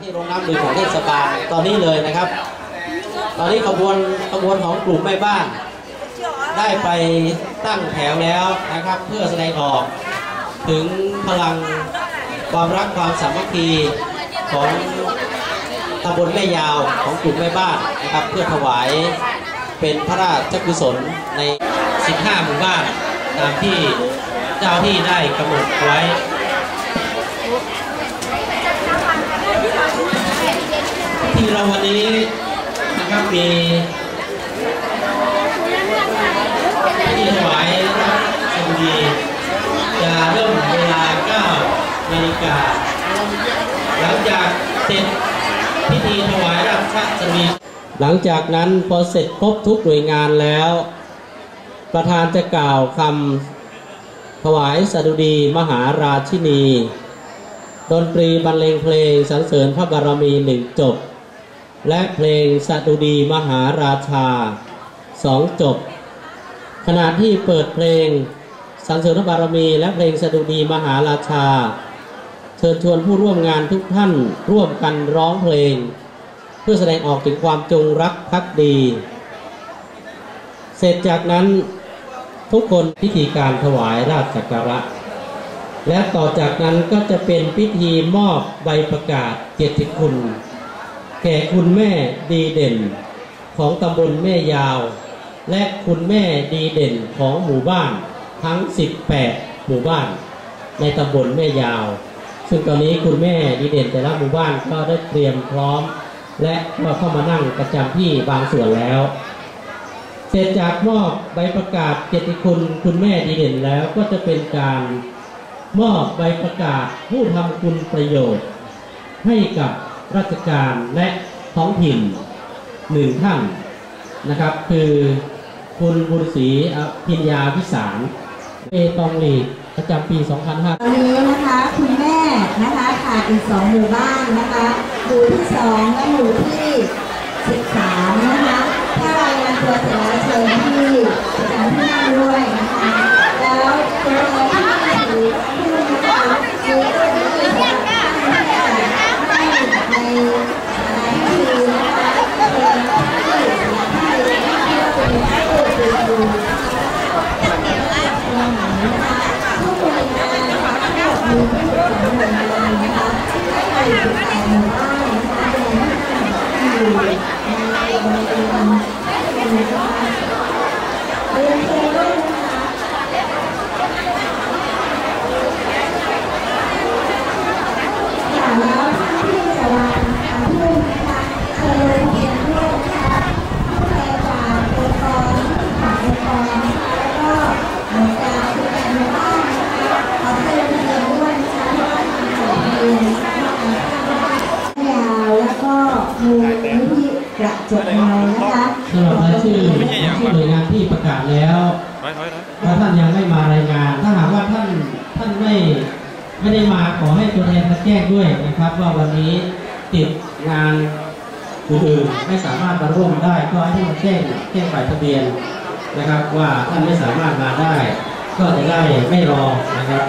ที่โรงน้ำดื่มของเทศบาลตอนนี้เลยนะครับ ตอนนี้ขบวนขบวนของกลุ่มแม่บ้าน ได้ไปตั้งแถวแล้วนะครับ เพื่อแสดงออกถึงพลังความรักความสามัคคีของตำบลแม่ยาวของกลุ่มแม่บ้านนะครับ เพื่อถวายเป็นพระราชกุศลใน 15 หมู่บ้านตามที่เจ้าที่ได้กำหนดไว้ ที่เราวันนี้นะครับมีพิธีถวายราชสมดีจะเริ่มเวลา9นาฬิกาหลังจากเสร็จพิธีถวายราชสมดีหลังจากนั้นพอเสร็จครบทุกหน่วยงานแล้ว ประธานจะกล่าวคำถวายสดุดีมหาราชินีดนตรีบรรเลงเพลงสรรเสริญพระบารมีหนึ่งจบ และเพลงสดุดีมหาราชาสองจบ ขณะที่เปิดเพลงสรรเสริญบารมี และเพลงสดุดีมหาราชา เชิญชวนผู้ร่วมงานทุกท่านร่วมกันร้องเพลง เพื่อแสดงออกถึงความจงรักภักดี เสร็จจากนั้นทุกคนพิธีการถวายราชสักการะ และต่อจากนั้นก็จะเป็นพิธีมอบใบประกาศเกียรติคุณ แก่คุณแม่ดีเด่นของตำบลแม่ยาว และคุณแม่ดีเด่นของหมู่บ้านทั้ง 18 หมู่บ้าน ในตำบลแม่ยาว ซึ่งตอนนี้คุณแม่ดีเด่นแต่ละหมู่บ้านก็ได้เตรียมพร้อม และก็เข้ามานั่งประจำที่บางส่วนแล้ว เสร็จจากมอบใบประกาศเกียรติคุณคุณแม่ดีเด่นแล้วก็จะเป็นการมอบใบประกาศผู้ทำคุณประโยชน์ ให้กับ ราชการและท้องถิ่นหนึ่งท่านนะครับ คือคุณบุญศรีอภิญญาพิสารเอตองหลีประจำปี2500ตอนนี้นะคะคุณแม่นะคะขาดอีกสองหมู่บ้านนะคะหมู่ที่สองและหมู่ที่สิบสามนะคะถ้ารายงานตัวเสร็จแล้วเชิญที่ประจำที่นั่งด้วยนะคะแล้ว ให้ไปติดตามหมู่บ้านนะคะแดนที่อยู่ในบริเวณนะคะเรียนเชิญด้วยนะคะค่ะแล้วที่สวรรค์ค่ะผู้นะคะเชิญลงทะเบียนด้วยนะคะผู้แทนจากองค์กรจากองค์กรนะคะแล้วก็หน่วยการคือการหมู่บ้านนะคะขอเชิญลงทะเบียนด้วยนะคะเพราะว่าทางสองเรียนนะคะยาวแล้วก็มูลนิธิกระจกเงานะคะ สำหรับรายชื่อของชื่อหน่วยงานที่ประกาศแล้ว ถอยถอยถอย ถ้าท่านยังไม่มารายงาน ถ้าหากว่าท่านท่านไม่ไม่ได้มาขอให้ตัวแทนมาแจ้งด้วยนะครับ ว่าวันนี้ ติดงานอื่นๆไม่สามารถมาร่วมได้ก็ให้มาแจ้งแจ้งฝ่ายทะเบียนนะครับ ว่าท่านไม่สามารถมาได้ ก็จะได้ไม่รอนะครับ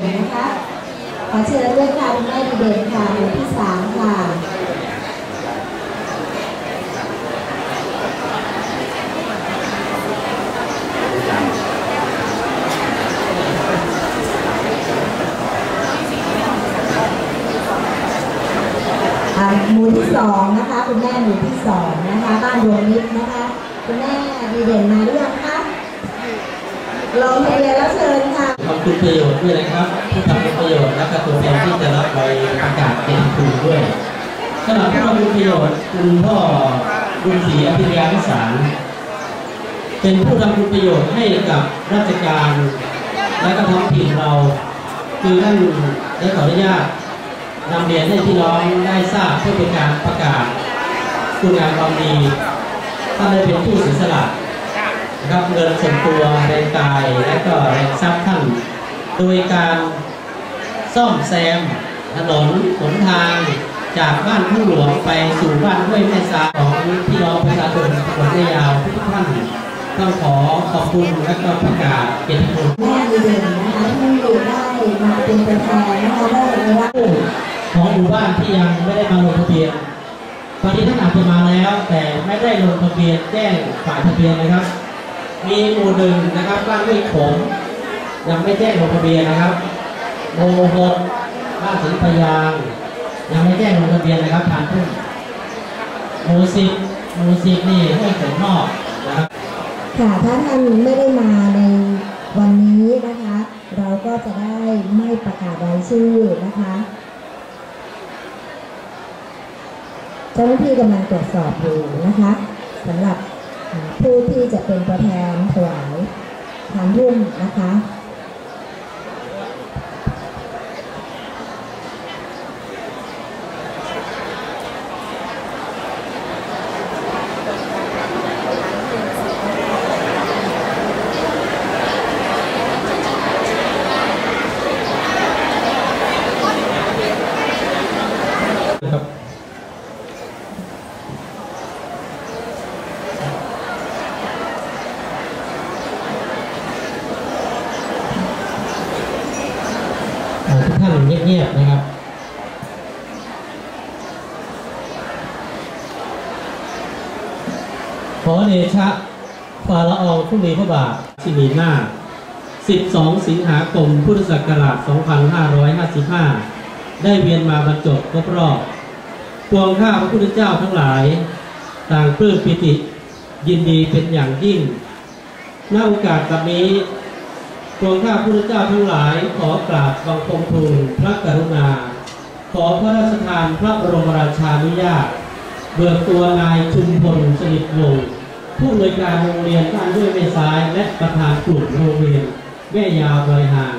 นะคะขอเชิญด้วยค่ะคุณแม่ดีเด่นค่ะหมู่ที่สามค่ะ อ่า หมู่ที่สองนะคะ คุณแม่หมู่ที่สองนะคะ บ้านดวงมิตรนะคะ คุณแม่ดีเด่นมาหรือยังคะลงทะเบียนแล้วเชิญค่ะทำคุณประโยชน์ด้วยนะครับผู้ทำคุณประโยชน์และก็ตัวแทนที่จะรับใบประกาศเป็นคุณด้วยสำหรับผู้ทำคุณประโยชน์คุณพ่อบุญศรีอภิญญาพิสารเป็นผู้ทำคุณประโยชน์ให้กับราชการ และก็ท้องถิ่นเรา คือท่านได้ขออนุญาต นำเรียนให้พี่น้องได้ทราบเพื่อเป็นการประกาศคุณงามความดีท่านได้เป็นผู้เสียสละนะครับเงินส่วนตัวแรงกายและก็แรงทรัพย์ท่านโดยการซ่อมแซมถนนหนทางจากบ้านผู้หลวงไปสู่บ้านห้วยแม่สาของพี่น้องประชาชนจังหวัดระยาวทุกท่านต้องขอขอบคุณและก็ประกาศเกียรติคุณแม่ดีเด่นนะคะที่ได้มาเป็นตัวแทนนะคะได้รับ ของหมู่บ้านที่ยังไม่ได้มาลงทะเบียนบางทีท่านอาจจะมาแล้ว แต่ไม่ได้ลงทะเบียนแจ้งฝ่ายทะเบียนนะครับ มีหมู่หนึ่งนะครับบ้านห้วยโขงยังไม่แจ้งลงทะเบียนนะครับหมู่หกบ้านสิงห์พยางยังไม่แจ้งลงทะเบียนนะครับผ่านทุ่งหมู่สิบหมู่สิบนี่ห้วยโขงนอกนะครับค่ะถ้าท่านไม่ได้มาในวันนี้นะคะ เราก็จะได้ไม่ประกาศรายชื่อนะคะ เจ้าหน้าที่กำลังตรวจสอบอยู่นะคะสำหรับผู้ที่จะเป็นตัวแทนถวายทานรุ่มนะคะ นะครับอ่าทุกท่านเงียบๆนะครับ ขอ เดชะฟาละอองผู้มีพระบาทชินีนา12 สิงหาคม พุทธศักราช 2555 ได้เวียนมาบรรจบครบรอบปวงข้าพระพุทธเจ้าทั้งหลาย ต่างปลื้มปิติ ยินดีเป็นอย่างยิ่งณโอกาสกับนี้ปวงข้าพระพุทธเจ้าทั้งหลายขอกราบบังคมทูลพระกรุณา ขอพระราชทานพระบรมราชานุญาตเบิกตัวนายชุมพลสนิทวงศ์ ผู้อำนวยการโรงเรียนบ้านด้วยแม่ซ้ายและประธานกลุ่มโรงเรียนแม่ยาวบริหาร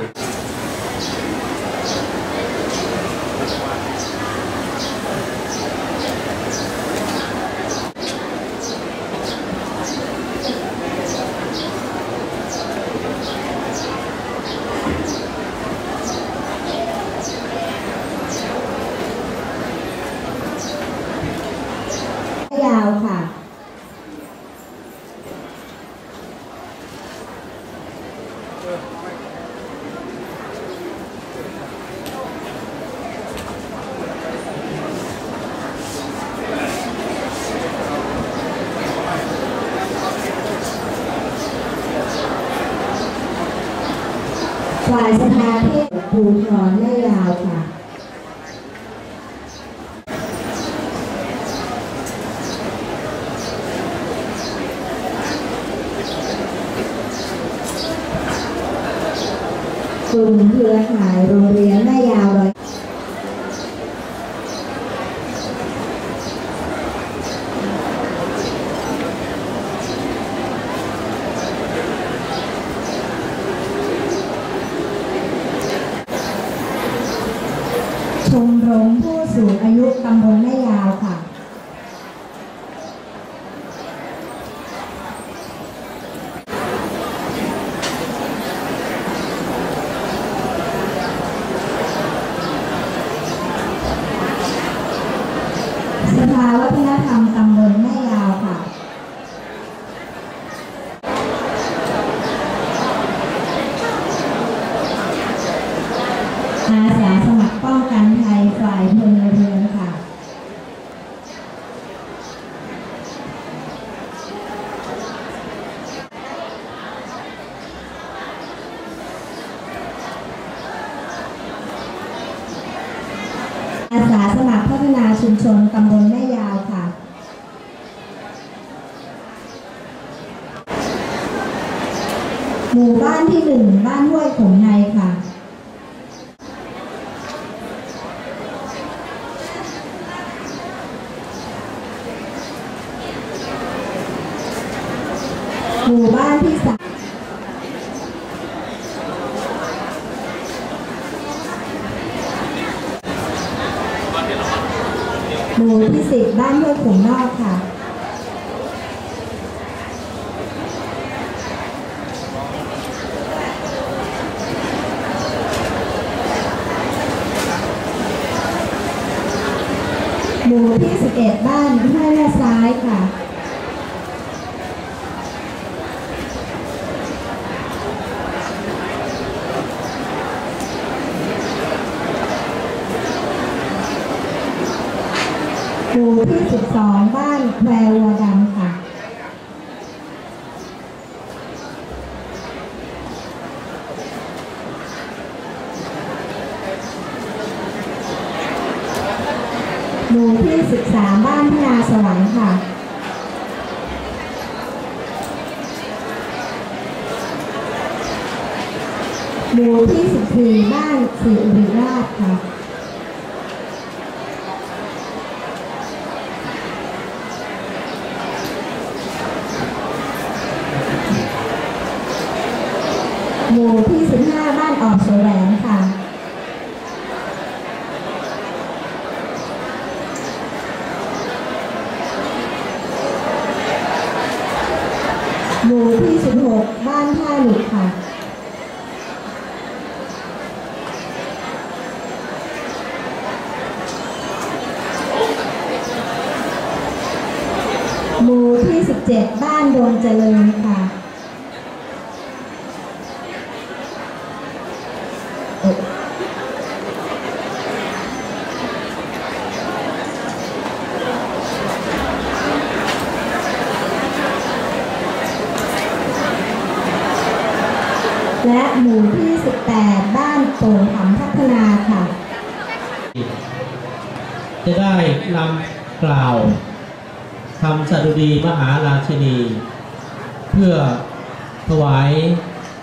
ยาว หมู่ที่สิบบ้านห้วยขุนนอกค่ะ หมู่ที่สิบเอ็ดบ้านห้วยแม่ซ้ายค่ะ มู่ที่สิบสองบ้านแพรวัวดำค่ะ หมู่ที่ 13 บ้านพนาสวรรค์ค่ะหมู่ที่ 14 บ้านสิริราชค่ะ หมู่ที่ 15 บ้านออกแสวงค่ะ หมู่ที่ 16 บ้านท่าหลุดค่ะ หมูที่ 17 บ้านดงเจริญค่ะและหมู่ที่ 18 บ้านโป่งหำพัฒนาค่ะ จะได้นำกล่าว สดุดีมหาราชินี เพื่อถวาย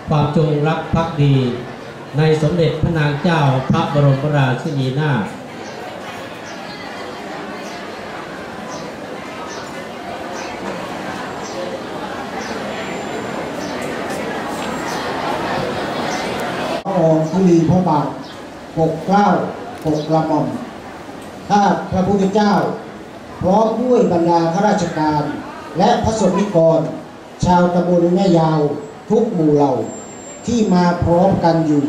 ความจงรักภักดี ในสมเด็จพระนางเจ้าพระบรมราชินีนาถพระองค์ทุลีพระบาทปกเกล้าปกกระหม่อมข้าพระพุทธเจ้า พร้อมด้วยบรรดาข้าราชการ และพระสงฆ์นิกร ชาวตำบลแม่ยาวทุกหมู่เหล่าที่มาพร้อมกันอยู่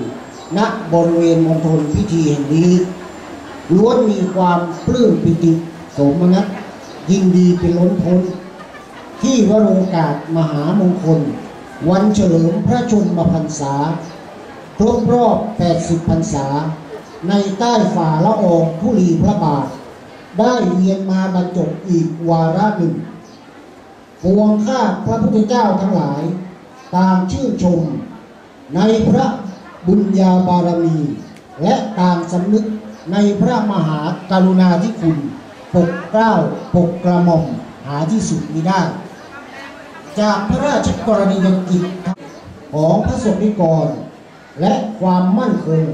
ณบริเวณมณฑลพิธีแห่งนี้ล้วนมีความปลื้มปิติสมนัสยินดีเป็นล้นพ้น ที่วโรกาสมหามงคล วันเฉลิมพระชนมพรรษาครบรอบ 80 พรรษา ในใต้ฝ่าละอองธุลีพระบาท ได้เวียนมาบรรจบอีกวาระหนึ่งปวงข้าพระพุทธเจ้าทั้งหลาย ตางชื่นชม ในพระบุญญาบารมี และตางสำนึกในพระมหากรุณาธิคุณ ปกเกล้าปกกระหม่อมหาที่สุดมิได้ จากพระราชกรณียกิจของพระสงฆ์นิกร และความมั่นคง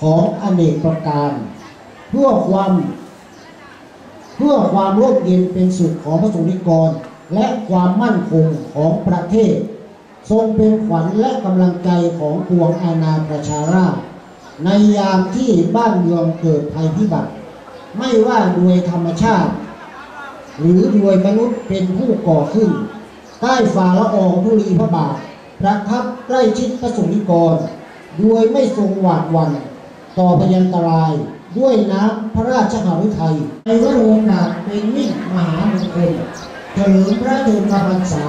ของอเนกประการ เพื่อความ พื่อความร่มเย็นเป็นสุขของพระสงฆ์นิกร และความมั่นคงของประเทศ ทรงเป็นขวัญและกำลังใจของปวงอาณาประชาราษฎร์ในยามที่บ้านเมืองเกิดภัยพิบัติ ไม่ว่าโดยธรรมชาติ หรือโดยมนุษย์เป็นผู้ก่อขึ้น ใต้ฝ่าละอองธุลีพระบาทประทับใกล้ชิดพระสงฆ์นิกร โดยไม่ทรงหวาดหวั่นต่อพยันตราย ด้วยน้ำพระราชหฤทัยในวโรกาสเป็นมิ่งมหามงคลเฉลิมพระชนมพรรษา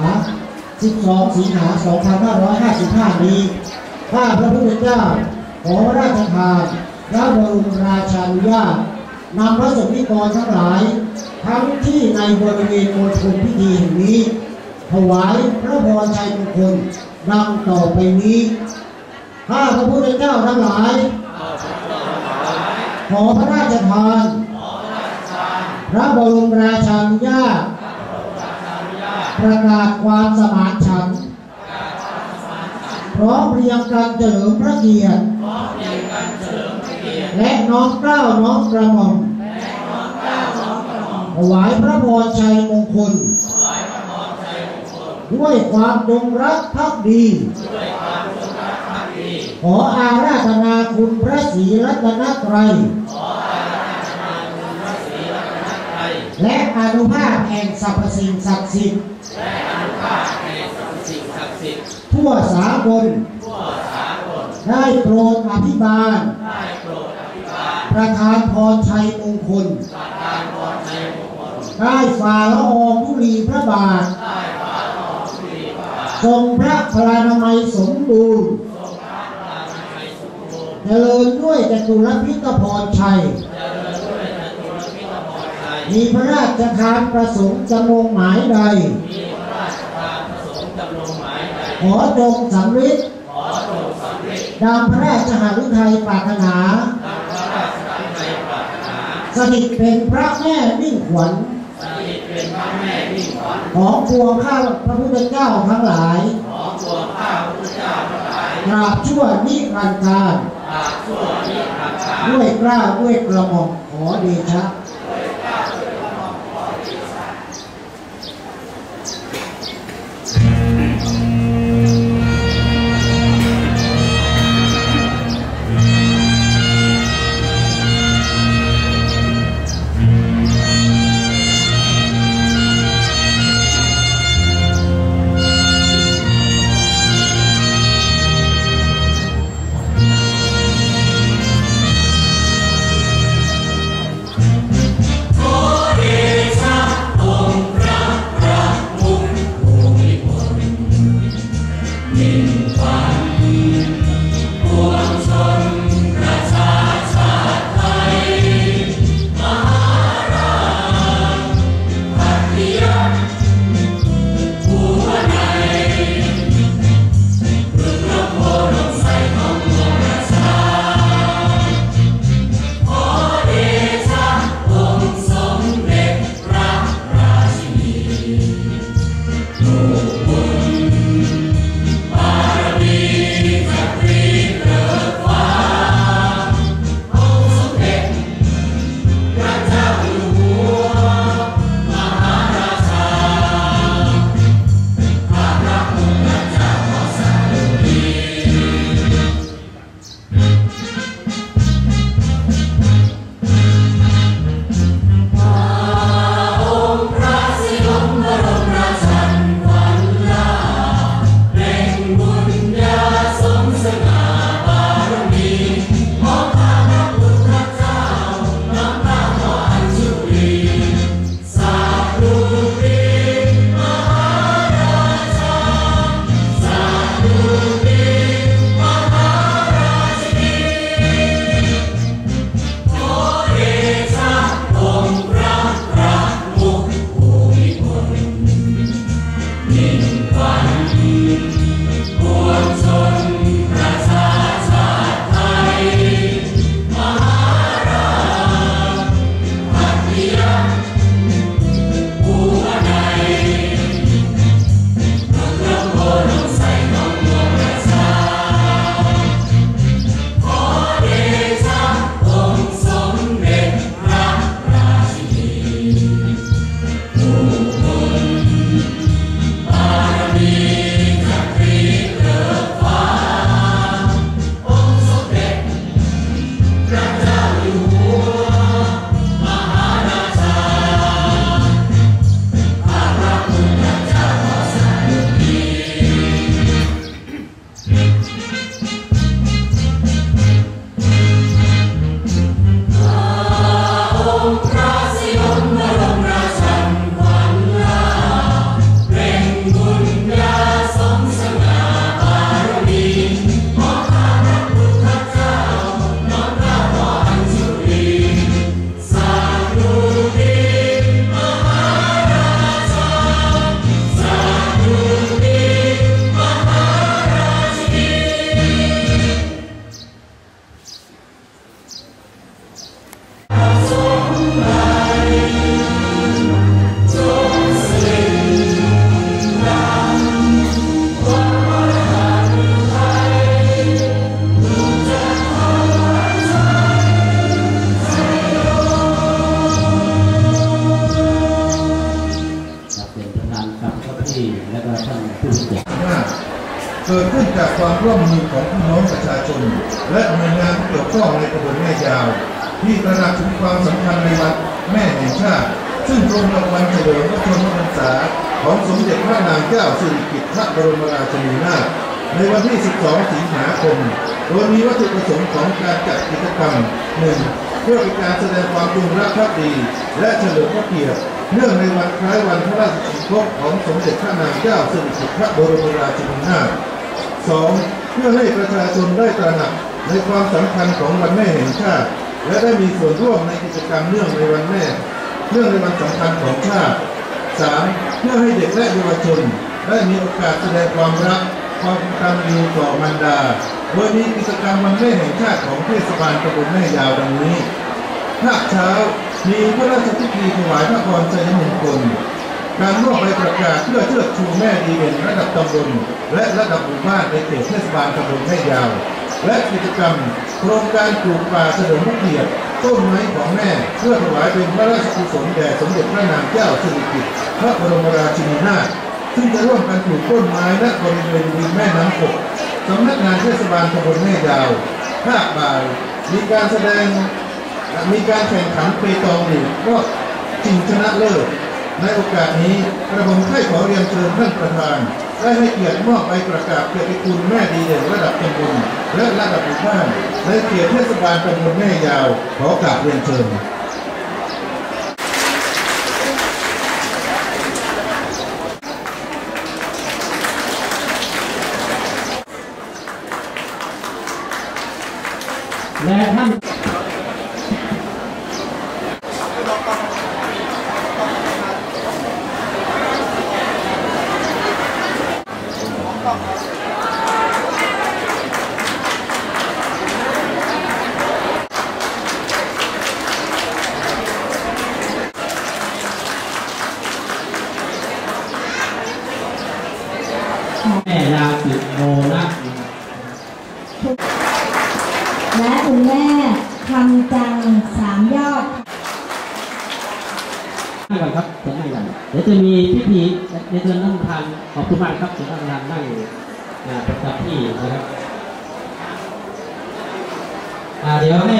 12 สิงหา 2555 นี้ ข้าพระพุทธเจ้า ขอพระราชทานพระบรมราชานุญาตนำพระสงฆ์นิกรทั้งหลาย ทั้งที่ในบริเวณมณฑลพิธีแห่งนี้ ถวายพระพรชัยมงคลดังต่อไปนี้ ข้าพระพุทธเจ้าทั้งหลาย ขอพระราชทานพระบรมราชานุญาตประกาศความสมานฉันท์พร้อมเพรียงกันเฉลิมพระเกียรติและน้อมเกล้าน้อมกระหม่อมถวายพระพรชัยมงคล ด้วยความจงรักภักดี ขออาราธนาคุณพระศรีรัตนตรัยและอนุภาพแห่งสรรพสิ่งศักดิ์สิทธิ์สิ่งศักดิ์สิทธิ์ทั่วสากลได้โปรดอภิบาลประธานพรชัยมงคลได้ฝ่าละอองธุลีพระบาททรงพระพลานามัยสมบูรณ์ เจริญด้วยจตุรพิธพรชัย มีพระราชทานประสงค์จำนงหมายใดมีพระราชทานประสงค์จำลงหมายใด ขอจงสำเร็จขอจงสำเร็จดังพระราชหฤทัยปรารถนาตามพระราชทานในปรารถนาสถิตเป็นพระแม่มิ่งขวัญสถิตเป็นพระแม่มิ่งขวัญของปวงข้าพระพุทธเจ้าทั้งหลาย ขอตัวข้าพระพุทธเจ้าทั้งหลายตราบชั่วนิรันดร์การ ด้วยกล้าด้วยกระหม่อมขอเดชะ ความร่วมมือของพี่น้องประชาชน และหน่วยงานที่เกี่ยวข้องในตำบลแม่ยาวที่ตระหนักถึงความสำคัญในวันแม่แห่งชาติ ซึ่งตรงกับวันเฉลิมพระชนมพรรษาของสมเด็จพระนางเจ้าสิริกิติ์พระบรมราชินีนาถในวันที่ 12 สิงหาคม โดยมีวัตถุประสงค์ของการจัดกิจกรรมหนึ่งเพื่อเป็นการแสดงความจงรักภักดี และเฉลิมพระเกียรติเนื่องในวันคล้ายวันพระราชสมภพของสมเด็จพระนางเจ้าสิริกิติ์พระบรมราชินีนาถ สองเพื่อให้ประชาชนได้ตระหนักในความสำคัญของวันแม่แห่งชาติ และได้มีส่วนร่วมในกิจกรรมเนื่องในวันแม่เรื่องในวันสำคัญของชาติ 3. เพื่อให้เด็กและเยาวชน ได้มีโอกาสแสดงความรัก ความกตัญญูต่อมารดาโดยมีกิจกรรมวันแม่แห่งชาติของเทศบาลตำบลแม่ยาวดังนี้ภาคเช้ามีพระราชพิธีถวายพระพรชัยมงคล การมอบใบประกาศเพื่อเชิดชูแม่ดีเด่นระดับตำบลและระดับหมู่บ้านในเขตเทศบาลตำบลแม่ยาว และกิจกรรม โครงการปลูกป่าเฉลิมพระเกียรติต้นไม้ของแม่เพื่อถวายเป็นพระราชกุศลแด่สมเด็จพระนางเจ้าสิริกิติ์พระบรมราชินีนาถซึ่งจะร่วมกันปลูกต้นไม้และบริเวณริมแม่น้ำกกสำนักงานเทศบาลตำบลแม่ยาวภาคบ่ายมีการแสดงมีการแข่งขันเปตองลีกก็ชิงชนะเลิศ ในโอกาสนี้กระผมให้ขอเรียนเชิญท่านประธาน ได้ให้เกียรติมอบใบประกาศเกียรติคุณแม่ดีเด่นระดับตำบลและระดับหมู่บ้านในเขตเทศบาลตำบลแม่ยาว ขอกราบเรียนเชิญและท่าน แม่ยาสิโมนะนะครับ และคุณแม่คำจังสามยอด นั่งก่อนครับเดี๋ยวนั่งก่อนเดี๋ยว จะมีพิธีเดี๋ยวเชิญท่านประธานขอบคุณมากครับเชิญท่านปรานนั่งอ่าประจำที่นะครับเดี๋ยวให้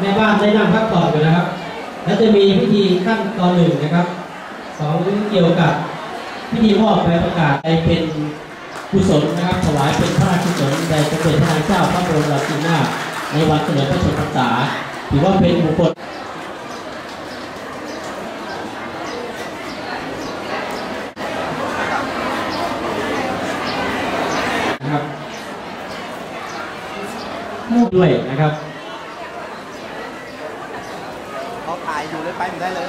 แม่บ้านได้นั่งพักผ่อนกันนะครับ แล้วจะมีพิธีขั้นตอนหนึ่งนะครับของเกี่ยวกับพิธีมอบใบประกาศไปเป็นกุศลนะครับถวายเป็นพระราชกุศลแด่สมเด็จพระนางเจ้าพระบรมราชินีนาในวันเฉลิมพระชนมพรรษาถือว่าเป็นบุคคล นะครับด้วยนะครับ เขาถ่ายอยู่เลยไปไม่ได้เลย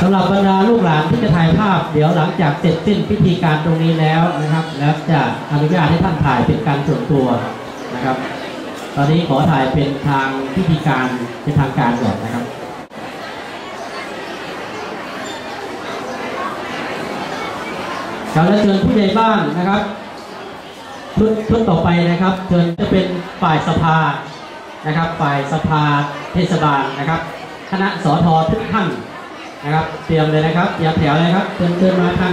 สำหรับบรรดาลูกหลานที่จะถ่ายภาพ เดี๋ยวหลังจากเสร็จสิ้นพิธีการตรงนี้แล้วนะครับ แล้วจะอนุญาตให้ท่านถ่ายเป็นการส่วนตัวนะครับ ตอนนี้ขอถ่ายเป็นทางพิธีการเป็นทางการก่อนนะครับครับและเชิญผู้ใหญ่บ้านนะครับชุดชุดต่อไปนะครับเชิญจะเป็นฝ่ายสภานะครับ ฝ่ายสภาเทศบาลนะครับ คณะสอทอทุกท่าน นะครับเตรียมเลยนะครับเตรียมแถวเลยครับเชิญเชิญมาทาง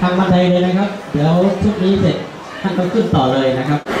ทางบันไดเลยนะครับ เดี๋ยวชุดนี้เสร็จท่านก็ขึ้นต่อเลยนะครับ